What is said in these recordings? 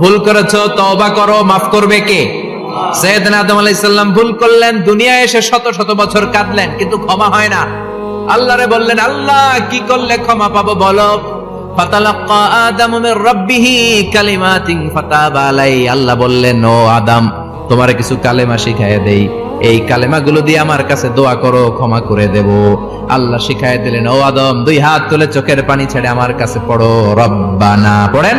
ভুল করেছ, তওবা করো, মাফ করবে কে? সৈয়দনা আদম আলাইহিস সালাম ভুল করলেন, দুনিয়ায় এসে শত শত বছর কাঁদলেন, কিন্তু ক্ষমা হয় না। আল্লাহরে বললেন, আল্লাহ, কি করলে ক্ষমা পাবো বলো? আল্লাহ বললেন, ও আদম, তোমারে কিছু কালেমা দেই। এই দিয়ে আমার কাছে দোয়া করো, ক্ষমা করে দেব। আল্লাহ দিলেন, ও আদম, দুই হাত তুলে চোখের পানি ছেড়ে আমার কাছে পড়ো, রব্বানা। পড়েন?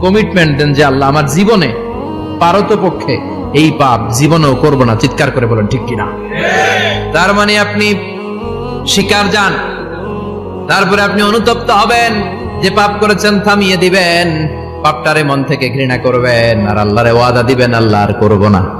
কমিটমেন্ট দেন যে আল্লাহ আমার জীবনে, পারত পক্ষে এই পাপ জীবনেও করব না। চিৎকার করে বলেন, ঠিক কিনা? তার মানে আপনি শিকার যান, তারপরে আপনি অনুতপ্ত হবেন, যে পাপ করেছেন থামিয়ে দিবেন, পাপটারে মন থেকে ঘৃণা করবেন, আর আল্লাহরে ওয়াদা দিবেন, আল্লাহ আর করব না।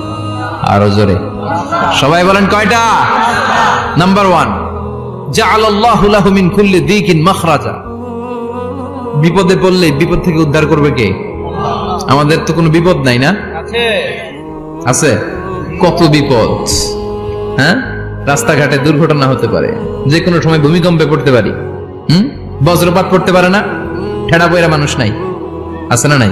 আরও জোরে। সবাই বলেন কয়টা? নাম্বার ওয়ান বিপদে পড়লে বিপদ থেকে উদ্ধার করবে কে? আমাদের তো কোনো বিপদ নাই না? আছে। কত বিপদ? হ্যাঁ? রাস্তাঘাটে দুর্ঘটনা হতে পারে। যে কোনো সময় ভূমিকম্পে পড়তে পারি। হুম? বজ্রপাত পড়তে পারে না? ঠেড়া বইরা মানুষ নাই। আছে না নাই?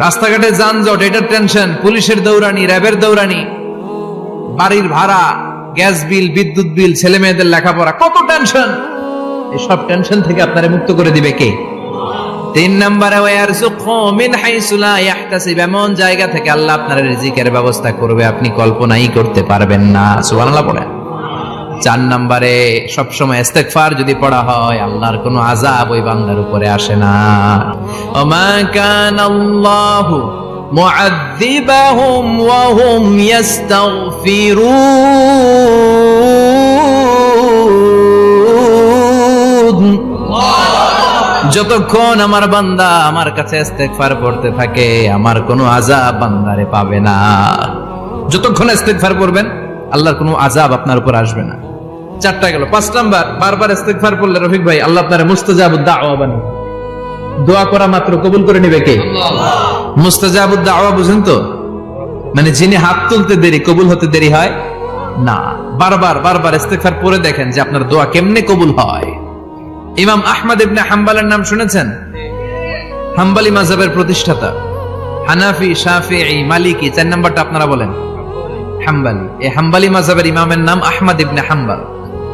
রাস্তাঘাটে যানজট, এটার টেনশন পুলিশের দৌড়ানি, র্যাবের দৌড়ানি, বাড়ির ভাড়া, গ্যাস বিল, বিদ্যুৎ বিল ছেলে মেয়েদের লেখাপড়া, কত টেনশন এই সব টেনশন থেকে আপনারে মুক্ত করে দিবে কে? তিন নম্বরে মিন এমন জায়গা থেকে আল্লাহ আপনার রিজিকের ব্যবস্থা করবে, আপনি কল্পনাই করতে পারবেন না। সুবহানাল্লাহ পড়েন। চার নম্বরে সবসময় ইস্তেগফার যদি পড়া হয়, আল্লাহর কোনো আজাব ওই বান্দার উপরে আসে না। ওমা কানাল্লাহু মুআযযিবাহুম ওয়া হুম ইস্তাগফিরুন। যতক্ষণ আমার বান্দা আমার কাছে ইস্তেগফার পড়তে থাকে, আমার কোনো আজাব বান্দারে পাবে না। যতক্ষণ ইস্তেগফার পড়বেন আল্লাহর কোনো আজাব আপনার উপর আসবে না। চারটা গেল। পাঁচ নাম্বার, বারবার ইস্তেগফার পড়লে রফিক ভাই, আল্লাহ আপনার মুস্তাজাবুদ দাওয়া বানিয়ে দোয়া করা মাত্র কবুল করে নেবে কে? মুস্তাজাবুদ দাওয়া বুঝেন তো? মানে যিনি হাত তুলতে দেরি, কবুল হতে দেরি হয় না। বারবার বারবার ইস্তেগফার পড়ে দেখেন যে আপনার দোয়া কেমনে কবুল হয়। ইমাম আহমদ ইবনে হাম্বালের নাম শুনেছেন? হাম্বালি মাযহাবের প্রতিষ্ঠাতা। হানাফি, শাফিঈ, মালিকি, চার নাম্বারটা আপনারা বলেন। হাম্বালি। এই হাম্বালি মাযহাবের ইমামের নাম আহমদ ইবনে হাম্বাল।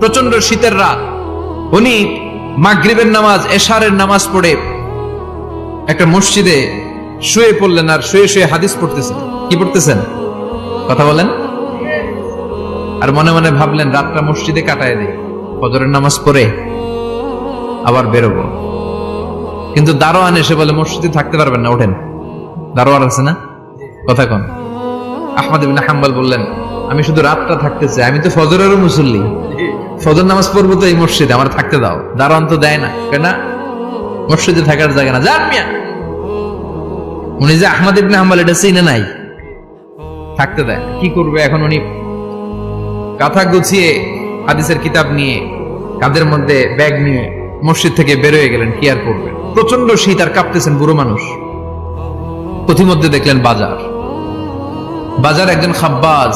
প্রচণ্ড শীতের রাত। উনি মাগরিবের নামাজ, এশারের নামাজ পড়ে একটা মসজিদে শুয়ে পড়লেন আর শুয়ে শুয়ে হাদিস পড়তেছেন। কি পড়তেছেন? কথা বলেন। আর মনে মনে ভাবলেন, রাতটা মসজিদে কাটায় দেই, ফজরের নামাজ পড়ে আবার বেরোবো। কিন্তু দারোয়ান এসে বলে, মসজিদে থাকতে পারবেন না, ওঠেন। দারোয়ান আছে না? কথা কন। আহমদ হাম্বাল বললেন, আমি শুধু রাতটা থাকতে চাই, আমি তো ফজরেরও মুসল্লি। ফজর নামাজ পড়ব তো এই মসজিদে, আমার থাকতে দাও। দারোয়ান তো দেয় না, কেন মসজিদে থাকার জায়গা না। যান মিয়া। উনি যে আহমদ ইবনে হাম্বাল, এটা চিনে নাই। থাকতে দেয় কি করবে এখন উনি? কাঁথা গুছিয়ে হাদিসের কিতাব নিয়ে, কাদের মধ্যে ব্যাগ নিয়ে মসজিদ থেকে বেরোয় গেলেন, কি আর করবেন প্রচণ্ড শীত আর কাঁপতেছেন বুড়ো মানুষ। পথিমধ্যে দেখলেন বাজার। বাজার একজন খাব্বাজ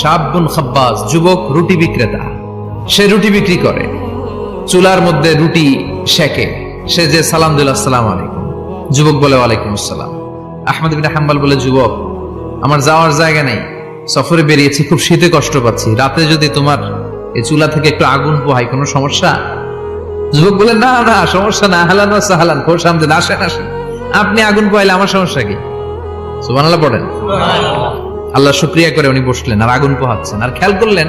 সাবুন খাব্বাজ, যুবক, রুটি বিক্রেতা। সে রুটি বিক্রি করে। চুলার মধ্যে রুটি শেখে সে যে সালাম দিল আসসালাম আলাইকুম। যুবক বলে ওয়ালাইকুম আসসালাম। আহমদ বিন হাম্বাল বলে যুবক আমার যাওয়ার জায়গা নেই। সফরে বেরিয়েছি খুব শীতে কষ্ট পাচ্ছি। রাতে যদি তোমার এই চুলা থেকে একটু আগুন পোহাই কোনো সমস্যা? যুবক বলে না না সমস্যা না। হালান সাহালান খোর সামনে আসেন আসেন। আপনি আগুন পোহাইলে আমার সমস্যা কি? সুবহানাল্লাহ পড়েন। আল্লাহ শুক্রিয়া করে উনি বসলেন আর আগুন পোহাচ্ছেন। আর খেয়াল করলেন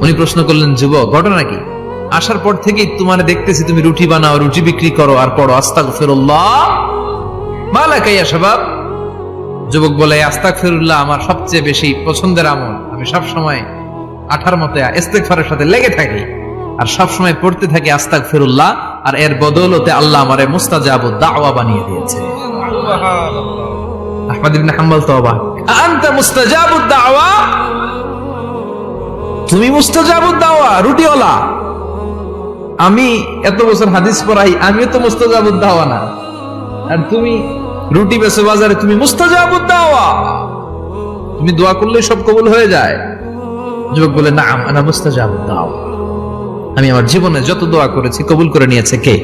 উনি প্রশ্ন করলেন যুবক ঘটনা কি? আসার পর থেকেই তোমার দেখতেছি তুমি রুটি বানাও রুটি বিক্রি করো আর পড়ো আস্তাগফিরুল্লাহ। মালাকা ইয়া শাবাব। যুবক বলে আস্তাগফিরুল্লাহ আমার সবচেয়ে বেশি পছন্দের আমল। আমি সব সময় আঠার মতে ইস্তেগফারের সাথে লেগে থাকি আর সব সময় পড়তে থাকি আস্তাগফিরুল্লাহ আর এর বদৌলতে আল্লাহ আমারে মুস্তাজাবুদ দাওয়া বানিয়ে দিয়েছে। আহমদ ইবনে হাম্বল তো অবাক আনতা মুস্তাজাবুদ দাওয়া? তুমি মুস্তাজাবুদ দাওয়া রুটিওয়ালা। আমি এত বছর হাদিস পড়াই, আমিও তো মুস্তাজাবুদ দাওয়া না। আর তুমি রুটি বেচো বাজারে, তুমি মুস্তাজাবুদ দাওয়া তুমি দোয়া করলে সব কবুল হয়ে যায়। যুবক বলে না আনা মুস্তাজাব দাও আমি আমার জীবনে যত দোয়া করেছি, কবুল করে নিয়েছে কে?